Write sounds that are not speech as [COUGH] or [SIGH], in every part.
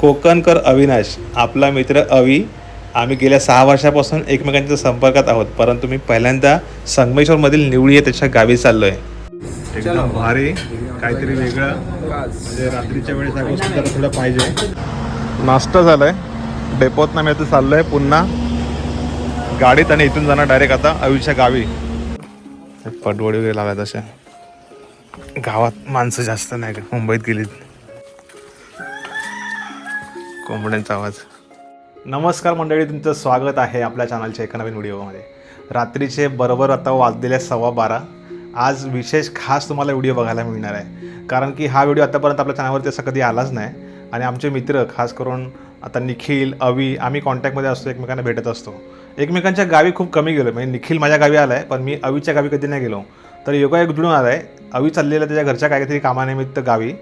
कोकणकर अविनाश आपला मित्र अवी आम्ही गेल्या सहा वर्षापासून एकमेकांच्या संपर्कात आहोत परंतु मी पहिल्यांदा संगमेश्वरमधील निवळी आहे त्याच्या गावी चाललो आहे एकदम भारी काहीतरी वेगळं. म्हणजे रात्रीच्या वेळेस या गोष्टी जरा थोडं पाहिजे. नाश्ता झालाय. डेपोत ना मी आता चाललोय पुन्हा. गाडीत आणि इथून जाणार डायरेक्ट आता अवीच्या गावी. पटवडी वगैरे लावल्यात अशा गावात माणसं जास्त नाही का? मुंबईत गेलीत. कोंबड्यांचा आवाज. नमस्कार मंडळी तुमचं स्वागत आहे आपल्या चॅनलच्या एका नवीन व्हिडिओमध्ये. रात्रीचे बरोबर आता वाजलेले सव्वा बारा. आज विशेष खास तुम्हाला व्हिडिओ बघायला मिळणार आहे. कारण की हा व्हिडिओ आतापर्यंत आपल्या चॅनलवरती असा कधी आलाच नाही. आणि आमचे मित्र खास करून आता निखिल अवी आम्ही कॉन्टॅक्टमध्ये असतो एकमेकांना भेटत असतो. एकमेकांच्या गावी खूप कमी गेलो म्हणजे निखिल माझ्या गावी आला आहे पण मी अवीच्या गावी कधी नाही गेलो. तर योगा एक जुळून आला आहे अवी चाललेला त्याच्या घरच्या काहीतरी कामानिमित्त गावी.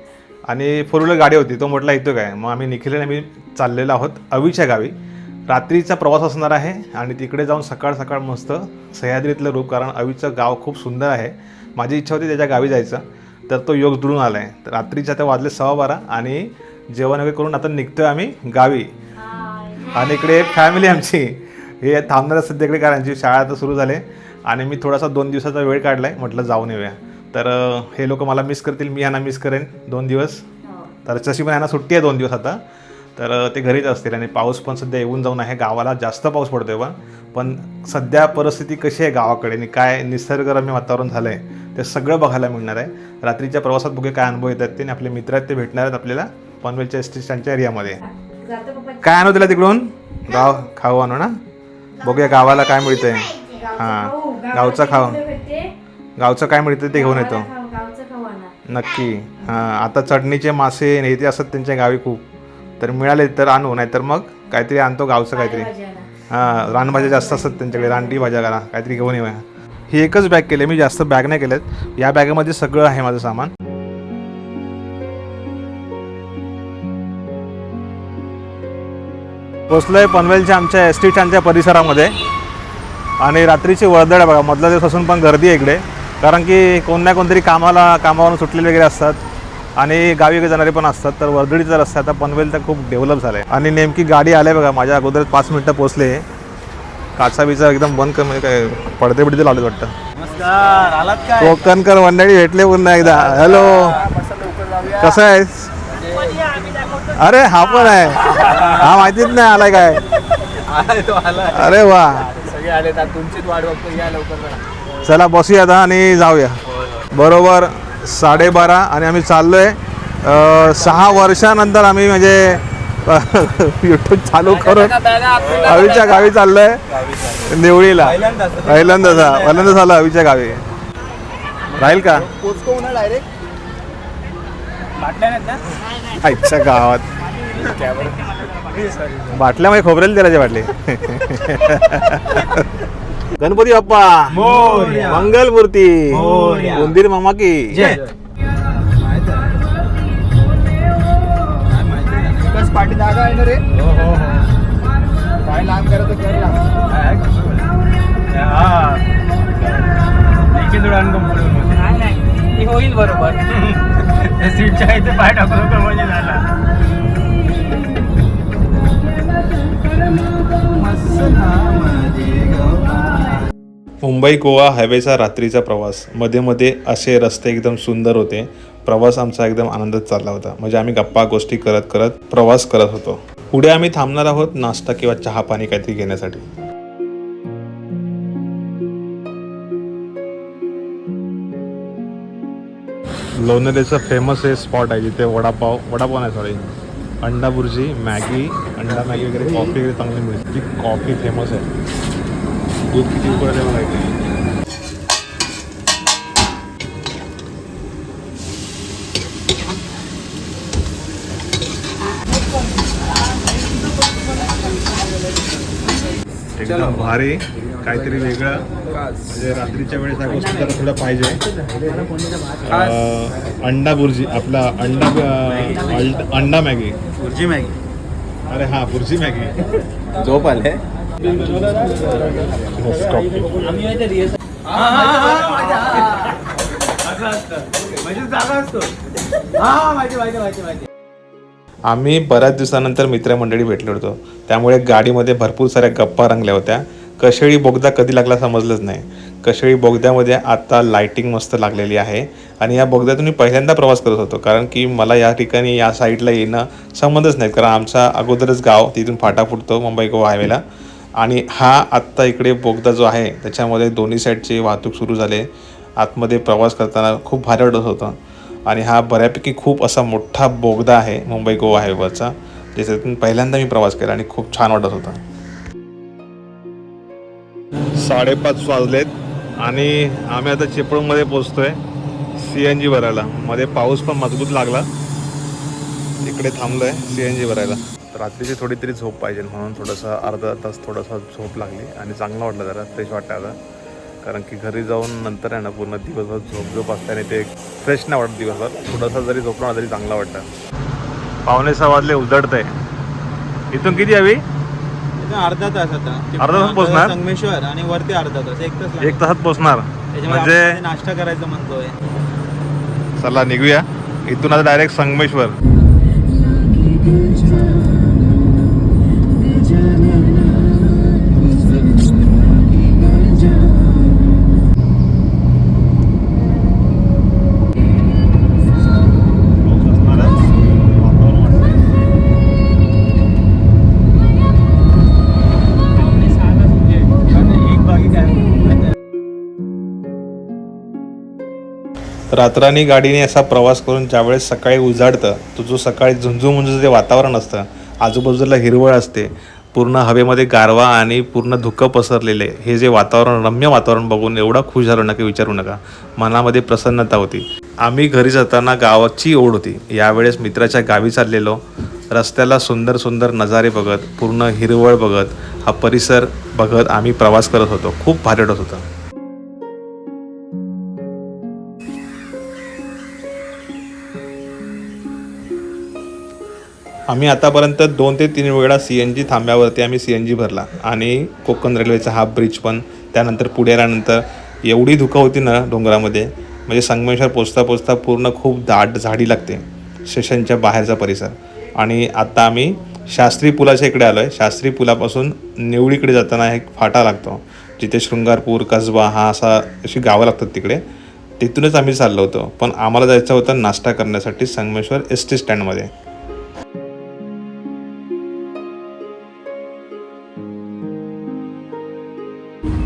आणि फोर व्हीलर गाडी होती तो म्हटला येतो काय? मग आम्ही निखिल आणि आम्ही चाललेलो आहोत अवीच्या गावी. रात्रीचा प्रवास असणार आहे आणि तिकडे जाऊन सकाळ सकाळ मस्त सह्याद्रीतलं रूप कारण अवीचं गाव खूप सुंदर आहे. माझी इच्छा होती त्याच्या गावी जायचं तर तो योग जुळून आला आहे तर रात्रीच्या त्या वाजले सव्वा बारा आणि जेवण वगैरे करून आता निघतोय आम्ही गावी. आणि इकडे फॅमिली आमची हे थांबणार सध्या इकडे कारण शाळा आता सुरू झाले आणि मी थोडासा दोन दिवसाचा वेळ काढला आहे म्हटलं जाऊन येऊया. तर हे लोक मला मिस करतील मी यांना मिस करेन दोन दिवस. तर तशी पण यांना सुट्टी आहे दोन दिवस आता. तर ते घरीच असतील आणि पाऊस पण सध्या येऊन जाऊन आहे. गावाला जास्त पाऊस पडतो पण. पण सध्या परिस्थिती कशी आहे गावाकडे आणि काय निसर्गरम्य वातावरण झालं आहे ते सगळं बघायला मिळणार आहे. रात्रीच्या प्रवासात बघे काय अनुभव येतात ते आणि आपले मित्र आहेत ते भेटणार आहेत आपल्याला पनवेलच्या एस टी स्टँडच्या एरियामध्ये. काय आणू तिला तिकडून? गाव खाऊ आणू ना? बघूया गावाला काय मिळतंय. हां गावचा खाऊ. गावचं काय मिळतं ते घेऊन येतो. नक्की. हां आता चटणीचे मासे आणि हे ते असतात त्यांच्या गावी खूप. तर मिळाले तर आणू नाहीतर मग काहीतरी आणतो गावचं काहीतरी. हां रानभाज्या जास्त असतात त्यांच्याकडे रानटी भाज्या करा काहीतरी घेऊन येऊया. ही एकच बॅग केली मी जास्त बॅग नाही केल्यात या बॅगेमध्ये सगळं आहे माझं सामान. पोचलोय पनवेलच्या आमच्या एस टी स्टँडच्या परिसरामध्ये. आणि रात्रीची वर्दळ आहे बघा मधला दिवस असून पण गर्दी आहे इकडे. कारण की कोण ना कोणतरी कामाला कामावरून सुटलेले वगैरे असतात. आणि गावी जाणारे पण असतात. तर वर्दळीचा रस्ता आता पनवेल तर खूप डेव्हलप झालं आहे आणि नेमकी गाडी आली बघा माझ्या अगोदर पाच मिनटं पोचले काचा बिचा एकदम बंद कमी काय पडदे बिडदे लावले वाटतं कोकणकर मंडळी भेटले पुन्हा एकदा. हॅलो कसं आहेस? अरे हा पण आहे. हा माहितीच नाही आलाय काय. अरे वा. सगळे आले तुमचीच वाट बघतो या लवकर जरा. चला बसूया आता आणि जाऊया. बरोबर साडेबारा आणि आम्ही चाललोय. अं, सहा वर्षानंतर आम्ही म्हणजे युट्यूब चालू करून अवीच्या गावी चाललोय. निवळीला. पहिल्यांदाच हा, पहिल्यांदाच झालं अवीच्या गावी. राहील का? बाटल्या आईच्या गावात. बाटल्यामध्ये खोबरेल तेलाचे बाटले. [LAUGHS] गणपती बाप्पा. मंगल मूर्ती उंदीर मामा की. पाठी जागा आहे ना रे? काय लहान करत कर होईल बरोबर. [LAUGHS] सीटच्या इथे पाय तर म्हणजे झाला. मुंबई गोवा हायवेचा रात्रीचा प्रवास. मध्ये मध्ये असे रस्ते एकदम सुंदर होते. प्रवास आमचा एकदम आनंदात चालला होता. म्हणजे आम्ही गप्पा गोष्टी करत करत प्रवास करत होतो. पुढे आम्ही थांबणार आहोत नाश्ता किंवा चहा पाणी काहीतरी घेण्यासाठी. लोणेरेचं फेमस हे स्पॉट आहे जिथे वडापाव वडापाव नाही सॉरी अंडा बुर्जी मॅगी अंडा मॅगी वगैरे कॉफी वगैरे चांगली मिळते. ती कॉफी फेमस आहे. दूध किती उकळते मला माहिती एकदम भारी काहीतरी वेगळं. म्हणजे रात्रीच्या वेळेस या गोष्टी जरा थोडं पाहिजे. अंडा बुर्जी आपला अंडा अंडा मॅगी. बुर्जी मॅगी. अरे हा बुर्जी मॅगी. झोप आले. म्हणजे हा माहिती आम्ही बऱ्याच दिवसानंतर मित्रमंडळी भेटलो होतो. त्यामुळे गाडीमध्ये भरपूर साऱ्या गप्पा रंगल्या होत्या. कशेळी बोगदा कधी लागला समजलंच नाही. कशेळी बोगद्यामध्ये आता लाइटिंग मस्त लागलेली आहे आणि या बोगद्यातून मी पहिल्यांदा प्रवास करत होतो कारण की मला या ठिकाणी या साईडला येणं संबंधच नाही कारण आमचा अगोदरच गाव तिथून फाटा फुटतो मुंबई गोवा हायवेला आणि हा आत्ता इकडे बोगदा जो आहे त्याच्यामध्ये दोन्ही साईडची वाहतूक सुरू झाले. आतमध्ये प्रवास करताना खूप भारी वाटत होतं. आणि हा बऱ्यापैकी खूप असा मोठा बोगदा आहे मुंबई गोवा हायवेवरचा ज्याच्यातून पहिल्यांदा मी प्रवास केला आणि खूप छान वाटत होता. साडेपाच वाजलेत आणि आम्ही आता चिपळूणमध्ये आहे सी एन जी भरायला. मध्ये पाऊस पण मजबूत लागला. इकडे थांबलोय सी एन जी भरायला. रात्रीची थोडी तरी झोप पाहिजे म्हणून थोडंसं अर्धा तास थोडासा झोप लागली आणि चांगलं वाटलं जरा फ्रेश वाटतं आता. कारण की घरी जाऊन नंतर आहे ना पूर्ण दिवसभर झोप झोप असते आणि ते फ्रेश नाही वाटत दिवसभर. थोडासा जरी झोपला तरी चांगला वाटतं. पावणे सहा वाजले उजडतंय इथून किती हवी? अर्धा तास आता? अर्धा तास पोचणार? संगमेश्वर आणि वरती अर्धा तास एक तास एक तासात पोचणार त्याच्यामुळे म्हणजे आपण नाश्ता करायचं म्हणतोय. चला निघूया. इथून आता डायरेक्ट संगमेश्वर. रात्रानी गाडीने असा प्रवास करून ज्यावेळेस सकाळी उजाडतं तो जो सकाळी झुंजूमुंजूचं जे वातावरण असतं आजूबाजूला हिरवळ असते पूर्ण हवेमध्ये गारवा आणि पूर्ण धुकं पसरलेले हे जे वातावरण रम्य वातावरण बघून एवढा खुश झालो ना की विचारू नका. मनामध्ये प्रसन्नता होती. आम्ही घरी जाताना गावाची ओढ होती. यावेळेस मित्राच्या गावी चाललेलो. रस्त्याला सुंदर सुंदर नजारे बघत पूर्ण हिरवळ बघत हा परिसर बघत आम्ही प्रवास करत होतो. खूप भारी होतं. आम्ही आतापर्यंत दोन ते तीन वेळा सी एन जी थांब्यावरती आम्ही सी एन जी भरला. आणि कोकण रेल्वेचा हा ब्रिज पण त्यानंतर पुढे आल्यानंतर एवढी धुकं होती ना डोंगरामध्ये म्हणजे संगमेश्वर पोचता पोचता पूर्ण खूप दाट झाडी लागते स्टेशनच्या बाहेरचा परिसर. आणि आता आम्ही शास्त्री पुलाच्या इकडे आलो आहे शास्त्री पुलापासून निवडीकडे जाताना एक फाटा लागतो जिथे शृंगारपूर कसबा हा असा अशी गावं लागतात तिकडे. तिथूनच आम्ही चाललो होतो. पण आम्हाला जायचं होतं नाश्ता करण्यासाठी संगमेश्वर एस टी स्टँडमध्ये.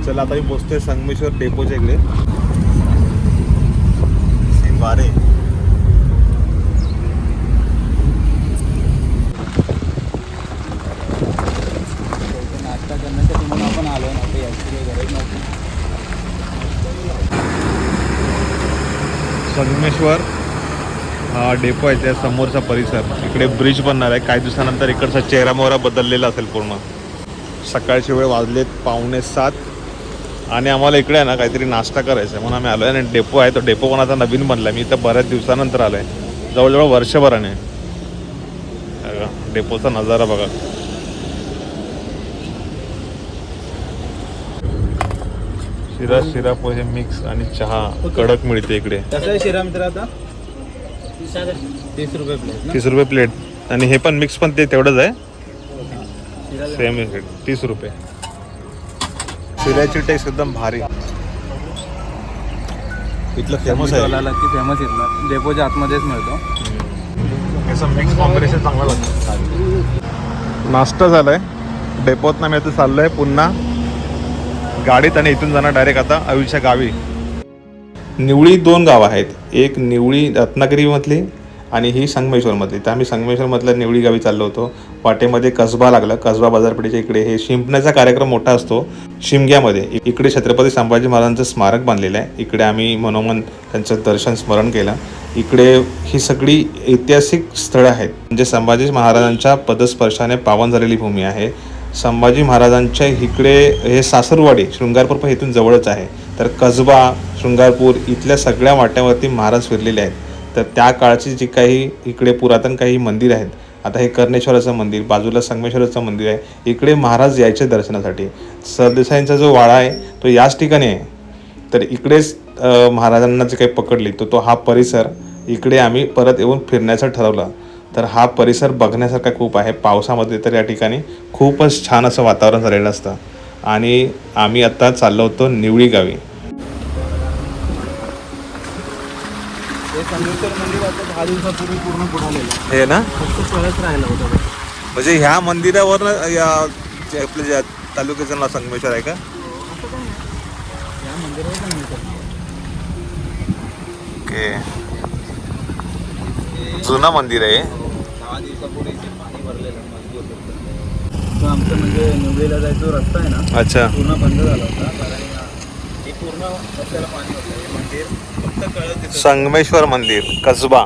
चला आता मी पोचतोय संगमेश्वर डेपोच्या इकडे. वारे. नाश्ता करण्यासाठी म्हणून आपण आलो ना ते गरज नव्हती संगमेश्वर हा डेपो आहे त्या समोरचा परिसर. इकडे ब्रिज बनणार आहे. काही दिवसानंतर इकडचा चेहरा मोहरा बदललेला असेल पूर्ण. सकाळची वेळ वाजलेत पावणे सात. आणि आम्हाला इकडे आहे ना काहीतरी नाश्ता करायचा आहे म्हणून आम्ही आलो आहे आणि डेपो आहे तो डेपो पण आता नवीन बनला मी इथं बऱ्याच दिवसानंतर आलो आहे जवळजवळ वर्षभराने. बघा, डेपोचा नजारा बघा. शिरा शिरा पोहे मिक्स आणि चहा. कडक मिळते इकडे. कसं आहे शिरा मित्र आता? तीस रुपये प्लेट तीस रुपये प्लेट आणि हे पण मिक्स पण ते तेवढंच आहे. सेम तीस रुपये. शिऱ्याची टेस्ट एकदम भारी. इथलं फेमस आहे. की फेमस इथला डेपोच्या आतमध्येच मिळतो. याचं मिक्स कॉम्बिनेशन चांगलं लागतं. नाश्ता झालाय. डेपोतनं मी आता चाललोय पुन्हा. गाडीत आणि इथून जाणार डायरेक्ट आता अवीच्या गावी. निवळी दोन गावं आहेत. एक निवळी रत्नागिरीमधली आणि ही संगमेश्वरमधली तर आम्ही संगमेश्वरमधल्या निवळी गावी चाललो होतो. वाटेमध्ये कसबा लागला. कसबा बाजारपेठेच्या इकडे. हे शिंपण्याचा कार्यक्रम मोठा असतो. शिमग्यामध्ये. इकडे छत्रपती संभाजी महाराजांचं स्मारक बांधलेलं आहे. इकडे आम्ही मनोमन त्यांचं दर्शन स्मरण केलं. इकडे ही सगळी ऐतिहासिक स्थळं आहेत. म्हणजे संभाजी महाराजांच्या पदस्पर्शाने पावन झालेली भूमी आहे. संभाजी महाराजांच्या इकडे हे सासरवाडी शृंगारपूर पण इथून जवळच आहे. तर कसबा शृंगारपूर इथल्या सगळ्या वाट्यावरती महाराज फिरलेले आहेत. तर त्या काळची जी काही इकडे पुरातन काही मंदिर आहेत आता हे कर्णेश्वराचं मंदिर बाजूला संगमेश्वराचं मंदिर आहे. इकडे महाराज यायचे दर्शनासाठी. सरदेसाईंचा जो वाडा आहे तो याच ठिकाणी आहे. तर इकडेच महाराजांना जे काही पकडली तो तो हा परिसर इकडे आम्ही परत येऊन फिरण्याचं ठरवलं. तर हा परिसर बघण्यासारखा खूप आहे. पावसामध्ये तर या ठिकाणी खूपच छान असं वातावरण झालेलं असतं. आणि आम्ही आत्ता चाललो होतो निवळी गावी. हे संगमेश्वर मंदिर आता दहा दिवसापूर्वी पूर्ण बुडालेलं हे ना? फक्त कळच राहिला होता बघ. म्हणजे ह्या मंदिरावर आपल्या ज्या तालुक्याचं नाव संगमेश्वर आहे का? या मंदिरावर संगमेश्वर ओके. जुनं मंदिर आहे दहा दिवसापूर्वी इथे पाणी भरलेलं मजबूत होतं. तो आमचं म्हणजे निवडीला जायचा रस्ता आहे ना अच्छा. पूर्ण बंद झाला होता. कारण हे पूर्ण रस्त्याला पाणी होतं. हे मंदिर संगमेश्वर मंदिर कसबा.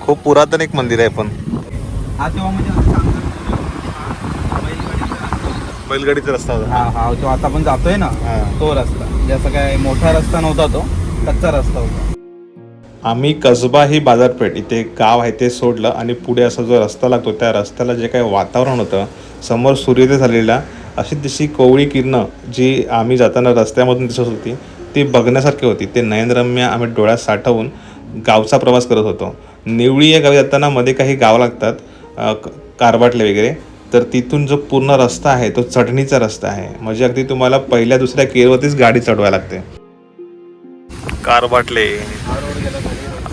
खूप पुरातन एक मंदिर आहे पण. हा म्हणजे बैलगाडीचा रस्ता होता. हा हा जो आता आपण जातोय ना. तो रस्ता. जसं काय मोठा रस्ता नव्हता तो कच्चा रस्ता होता. आम्ही कसबा ही बाजारपेठ इथे एक गाव आहे ते सोडलं आणि पुढे असा जो रस्ता लागतो त्या रस्त्याला जे काही वातावरण होतं समोर सूर्योदय झालेला अशी तशी कोवळी किरणं जी आम्ही जाताना रस्त्यामधून दिसत होती ती बघण्यासारखी होती. ते नयनरम्य आम्ही डोळ्यात साठवून गावचा प्रवास करत होतो. निवळी या गावी जाताना मध्ये काही गाव लागतात कारबाटले कारवाटले वगैरे. तर तिथून जो पूर्ण रस्ता आहे तो चढणीचा रस्ता आहे. म्हणजे अगदी तुम्हाला पहिल्या दुसऱ्या केरवरतीच गाडी चढवायला लागते. कारवाटले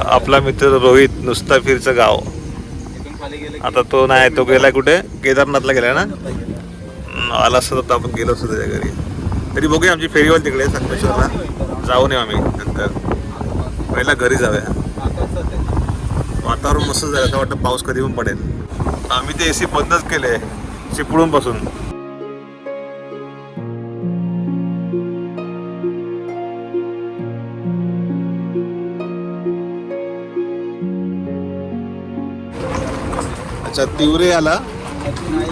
आपला मित्र रोहित नुसता फिरचं गाव. आता तो नाही तो गेलाय कुठे? केदारनाथला गेलाय ना? आला असता आपण गेलो असतो त्याच्या घरी. तरी बघूया आमची फेरीवर तिकडे संगमेश्वरला जाऊन येऊ आम्ही नंतर. पहिला घरी जाऊया. वातावरण मस्त झालं असं वाटतं पाऊस कधी पण पडेल. आम्ही ते एसी बंदच केले चिपळून पासून. अच्छा तिवरे आला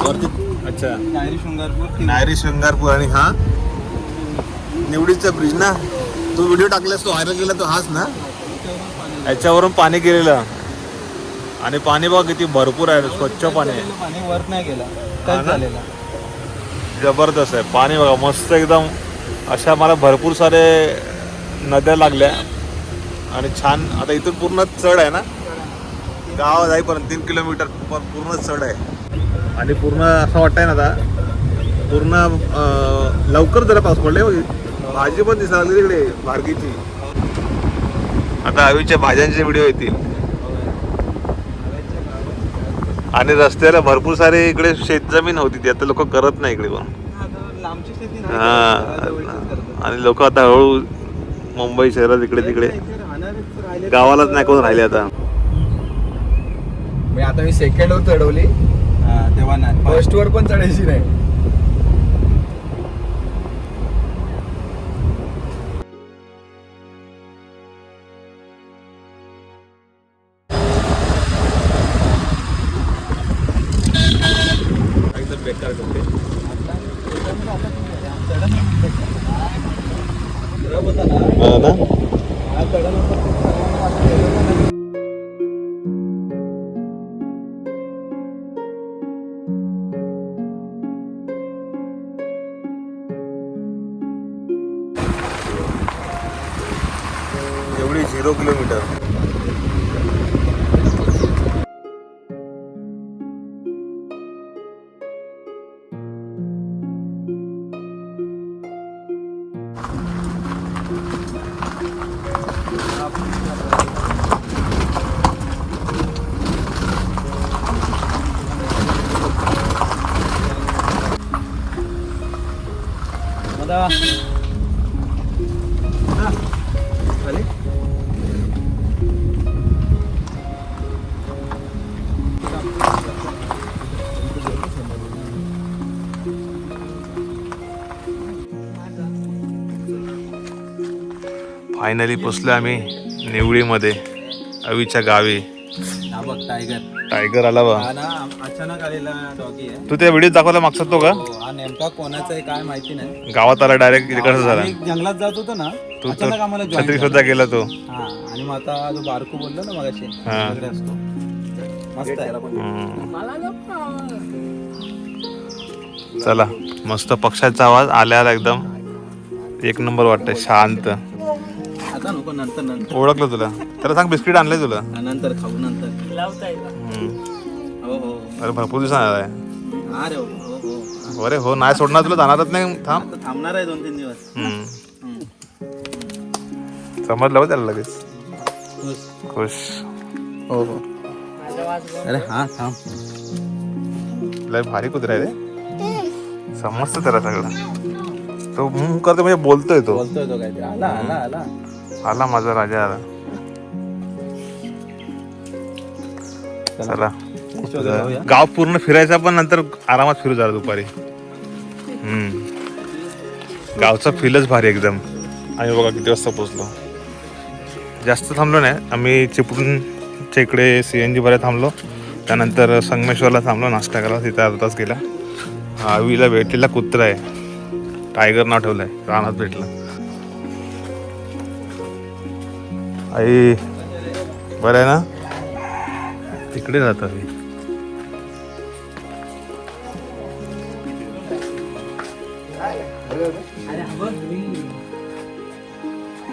वरती अच्छा. नायरी शृंगारपूर नायरी शृंगारपूर आणि हा निवडीचा ब्रिज ना? तो व्हिडिओ टाकलास तो व्हायरल केला तो हाच ना? याच्यावरून पाणी गेलेलं. आणि पाणी बघा किती भरपूर आहे स्वच्छ पाणी आहे. पाणी वर नाही गेला हा? झालेला. जबरदस्त आहे पाणी बघा मस्त एकदम. अशा मला भरपूर सारे नद्या लागल्या. आणि छान आता इथून पूर्ण चढ आहे ना? गाव जाईपर्यंत तीन किलोमीटर प- पूर्ण चढ आहे. आणि पूर्ण असं वाटतंय ना आता पूर्ण लवकर जरा पाऊस पडले भाजी पण लागली तिकडे भारगीची आता हवीच्या भाज्यांचे व्हिडिओ येतील. आणि रस्त्याला भरपूर सारे इकडे शेतजमीन होती ती आता लोक करत नाही इकडे पण लांबची शेती नाही हा. आणि लोक आता हळूहळू मुंबई शहरात इकडे तिकडे. गावालाच नाही कोण राहिले आता. मी आता मी सेकंड वर चढवली. हा, तेव्हा नाही. फर्स्ट वर पण चढायची नाही. एवढी झिरो किलोमीटर फायनली पोचलो आम्ही निवळीमध्ये अवीच्या गावी. बघ टायगर टायगर आला बा हा ना अचानक आलेला डॉगी आहे. तू त्या व्हिडिओ दाखवला मागचा तो का? हो, हा नेमका कोणाचा आहे काय माहिती नाही. गावात आला डायरेक्ट इकडचं झाला. आम्ही जंगलात जात होतो ना तू अचानक तर आम्हाला छत्री झाला. सुद्धा गेला तो. हा आणि मग आता जो बारकू बोललो ना मगाशी हा. वगैरे असतो. मस्त आहे. हम्म. चला मस्त पक्ष्याचा आवाज आल्याला एकदम. एक नंबर वाटतंय शांत. आता नको नंतर नंतर. ओळखलं तुला. त्याला सांग बिस्किट आणलंय तुला. हा, नंतर खाऊ नंतर. हम्म. अरे भरपूर दिवसांनी आलाय हा रे हो हो हो. अरे हो नाही सोडणार तुला जाणारच नाही थांब. आता थांबणार आहे दोन तीन दिवस. हम्म. हम्म. समजलं हो त्याला लगेच. खुश. खुश. हो हो. अरे हा थांब. लय भारी कुत्रा आहे रे. समजतं त्याला सगळं. तो हम्म करतो म्हणजे बोलतोय तो. बोलतोय तो काहीतरी. आला आला आला. आला माझा राजा आला चला. गाव पूर्ण फिरायचा पण नंतर आरामात फिरू जरा दुपारी. हम्म. गावचा फीलच भारी एकदम. आम्ही बघा किती वाजता पोचलो जास्त थांबलो नाही. आम्ही चिपळूणच्या इकडे सी एन जी बऱ्या थांबलो. त्यानंतर संगमेश्वरला थांबलो. नाश्ता करायला तिथे अर्धा तास गेला. आवीला भेटलेला कुत्रा आहे. टायगर नाव ठेवलंय. रानात भेटलं. आई बरं आहे ना? तिकडे राहत आम्ही.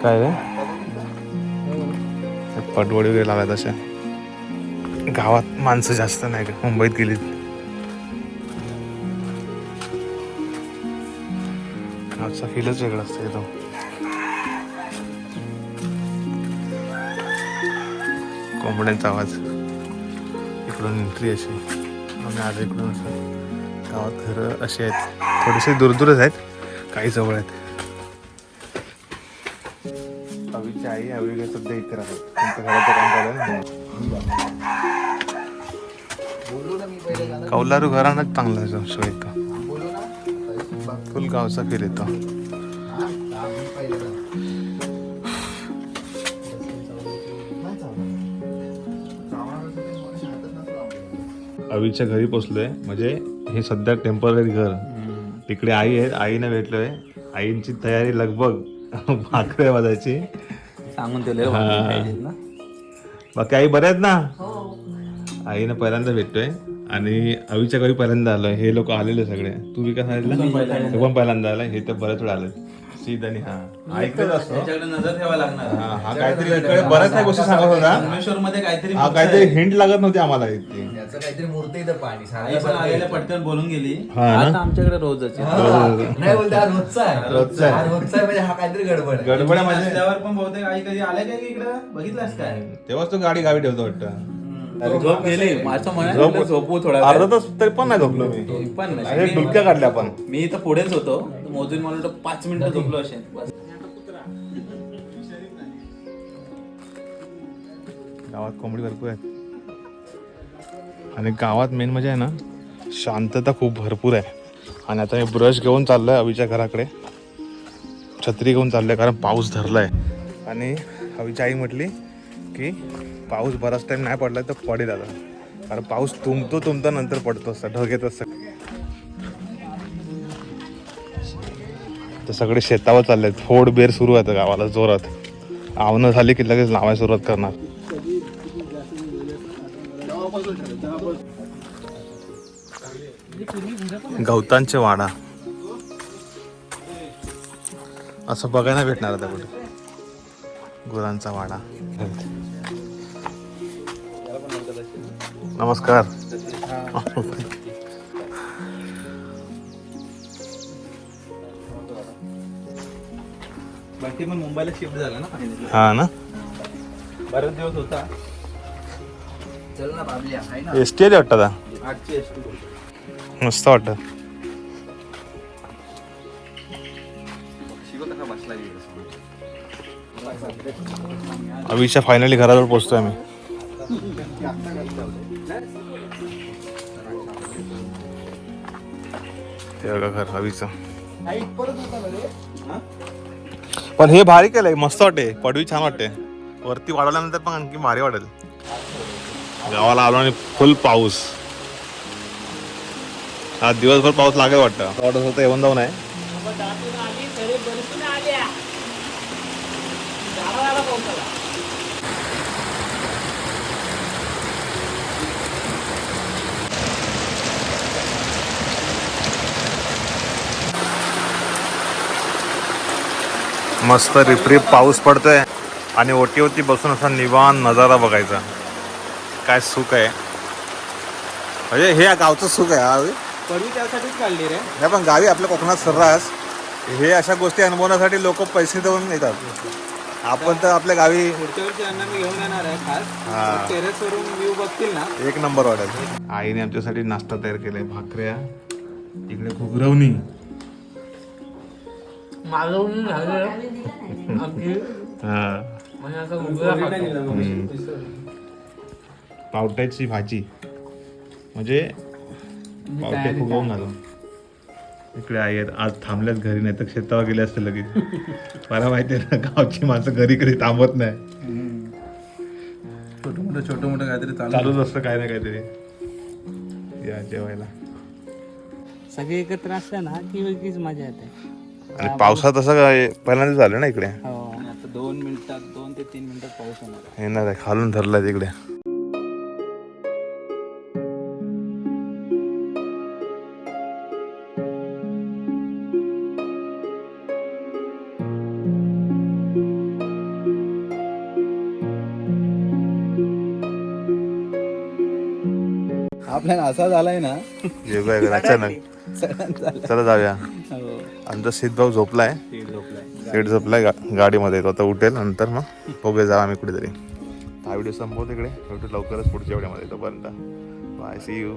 काय रे? पटवडी वगैरे लागत अशा. गावात माणसं जास्त नाही का मुंबईत गेलीत. गावचा फीलच वेगळा असतो एकदम. कोंबड्यांचा आवाज. इकडून एंट्री अशी. आम्ही आलो इकडून असं गावात घरं असे आहेत. थोडेसे दूरदूरच आहेत. काही जवळ आहेत. अवीची आई अवी काय सध्या इथे राहतात. त्यांचं घराचं काम झालं कौलारू घरानंच चांगला आहे शो इथं. फुल गावचा फील येतो. अवीच्या घरी पोचलोय. म्हणजे हे सध्या टेंपररी घर. तिकडे आई आहे आईने भेटलोय. आईंची तयारी लगभग भाकऱ्या वाजायची. सांगून रे हा. बाकी पाहिजेत ना. बाकी आई बऱ्या आहेत ना? आईनं पहिल्यांदा भेटतोय आणि अवीच्या घरी पहिल्यांदा आलोय. हे लोक आलेले सगळे. तू विकास सांगितलं तू पण पहिल्यांदा आलाय. हे तर बरेच वेळ आले सीद आणि हा हा इकडेच असतो. त्याच्याकडे नजर ठेवायला लागणार. हा हा काहीतरी इकडे बऱ्याच काही गोष्टी सांगत होता. संगमेश्वर मध्ये काहीतरी हा काहीतरी हिंट लागत नव्हती आम्हाला इतकी. याचं काहीतरी मूर्ती इथं पाणी आई पण आलेल्या पटकन बोलून गेली. हा ना? आता आमच्याकडे रोजच आहे. नाही बोलते हा रोजचा आहे. रोजचा आहे. हा रोजचा आहे म्हणजे हा काहीतरी गडबड आहे. गडबड आहे म्हणजे रस्त्यावर पण बहुतेक आई कधी आलाय काय इकडं? बघितलास काय? तेव्हाच तो गाडी गावी ठेवतो वाटतं. झोप गेली. माझं म्हणाल झोपू थोडा अर्धा तास तरी पण नाही झोपलो मी. पण नाही. डुलक्या काढल्या पण मी इथं पुढेच होतो. मोजून मला वाटतं पाच मिनिटं झोपलो असेल. बस. गावात कोंबडी भरपूर आहेत. आणि गावात मेन म्हणजे आहे ना शांतता खूप भरपूर आहे. आणि आता मी ब्रश घेऊन चाललोय अवीच्या घराकडे. छत्री घेऊन चाललोय कारण पाऊस धरलाय. आणि अवीची आई म्हटली की पाऊस बराच टाइम नाही पडला तर पडेल आता. कारण पाऊस तुंबतो तुंबतो नंतर पडतो असं ढग येत असतं तर सगळे शेतावर चाललेत. फोड बेर सुरू आहे गावाला जोरात. आवनं झाली की लगेच लावायला सुरुवात करणार. गवतांचे वाडा. असं बघायला भेटणार आता कुठे. गुरांचा वाडा. नमस्कार. बाकी पण मुंबईला शिफ्ट झाला ना हा ना? बरेच दिवस होता. चल ना बाबल्या आहे ना? एस टी आली वाटतं आता? आठची एस टी मस्त वाटतं. अविशा फायनली घराजवळ पोहोचतोय आम्ही. ते बघा घर हवीचं पण हे भारी केलंय मस्त वाटते पडवी छान वाटते वरती वाढवल्यानंतर पण आणखी भारी वाटेल. गावाला आलो आणि फुल पाऊस. आज दिवसभर पाऊस लागेल वाटतं. वाटत होतं येऊन जाऊन आहे मस्त रिपरिप पाऊस पडतोय. आणि ओटीवरती बसून असा निवान नजारा बघायचा. काय सुख आहे. म्हणजे हे गावचं सुख आहे हा पूर्वी त्यासाठीच काढली रे. नाही पण गावी आपल्या कोकणात सर्रास. हे अशा गोष्टी अनुभवण्यासाठी लोक पैसे देऊन येतात. आपण तर आपल्या गावी पुढच्या वर्षी अन्न मी घेऊन येणार आहे. खास. टेरेस वरून व्ह्यू बघतील ना. एक नंबर वाटेल. आईने आमच्यासाठी नाश्ता तयार केलाय भाकऱ्या. इकडे घुगरवणी मालवणी झालं आमची हा. खातो. पावट्याची भाजी. म्हणजे पावटे फुगवून घालून. इकडे आई आहेत. आज थांबल्यात घरी नाही तर शेतावर गेले असते लगेच. मला माहिती आहे ना गावची माणसं घरी कधी थांबत नाही. छोटं मोठं छोटं मोठं काहीतरी चालूच असतं. काय ना काहीतरी. या जेवायला. सगळे एकत्र असल्या ना की वेगळीच मजा येते. आणि पावसात असं काय पहिल्यांदा झालं ना इकडे? हो आता दोन मिनिटात दोन ते तीन मिनिटात पाऊस येणार. आहे. येणार आहे खालून धरला तिकडे. प्लॅन असा झालाय ना अचानक. चला जाऊया. आमचा सिद्धभाऊ झोपलाय. सीट झोपलाय गा गाडीमध्ये तो आता उठेल नंतर मग बघूया जाऊ आम्ही कुठेतरी. हा व्हिडिओ संपवतो तिकडे भेटू लवकरच पुढच्या व्हिडिओमध्ये तोपर्यंत बाय सी यू